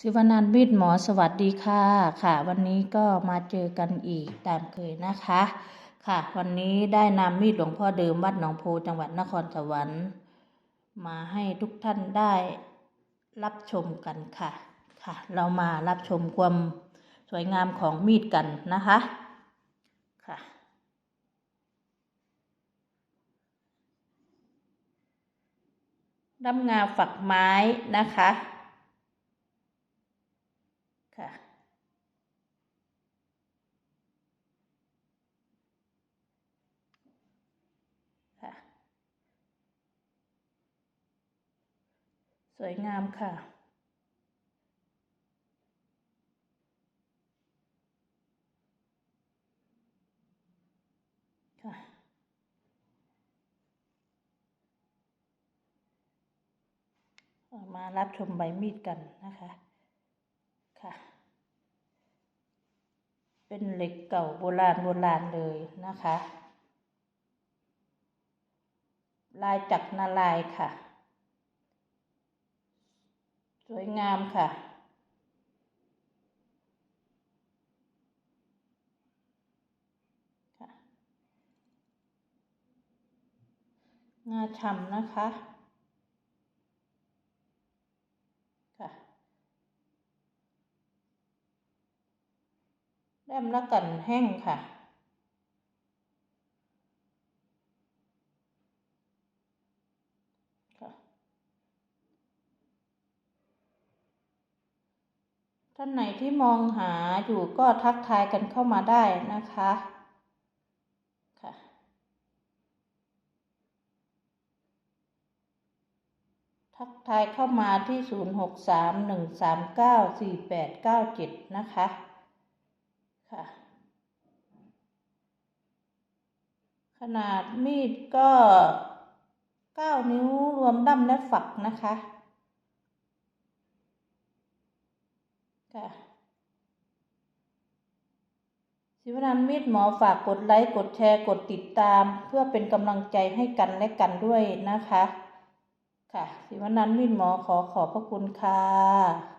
ศิวนันท์มีดหมอสวัสดีค่ะค่ะ วันนี้ก็มาเจอกันอีกตามเคยนะคะ ค่ะ วันนี้ได้นำมีดหลวงพ่อเดิมวัดหนองโพจังหวัดนครสวรรค์ มาให้ทุกท่านได้รับชมกันค่ะค่ะ เรามารับชมความสวยงามของมีดกันนะคะค่ะดำงาฝักไม้นะคะ ค่ะ สวยงามค่ะ ค่ะ มารับชมใบมีดกันนะคะ ค่ะ เป็นเหล็กเก่าโบราณโบราณเลยนะคะ ลายจักรนาลายค่ะ สวยงามค่ะค่ะงาฉ่ำนะคะ ค่ะแต้มละกันแห้งค่ะ ท่านไหนที่มองหาอยู่ก็ทักทายกันเข้ามาได้นะคะค่ะทักทายเข้ามาที่ 0631394897 นะคะค่ะขนาดมีดก็ 9 นิ้วรวมด้ำและฝักนะคะ ค่ะศิวนันมีดหมอฝากกดไลค์กดแชร์กดติดตาม เพื่อเป็นกำลังใจให้กันและกันด้วยนะคะ ค่ะศิวนันมีดหมอขอขอบพระคุณค่ะ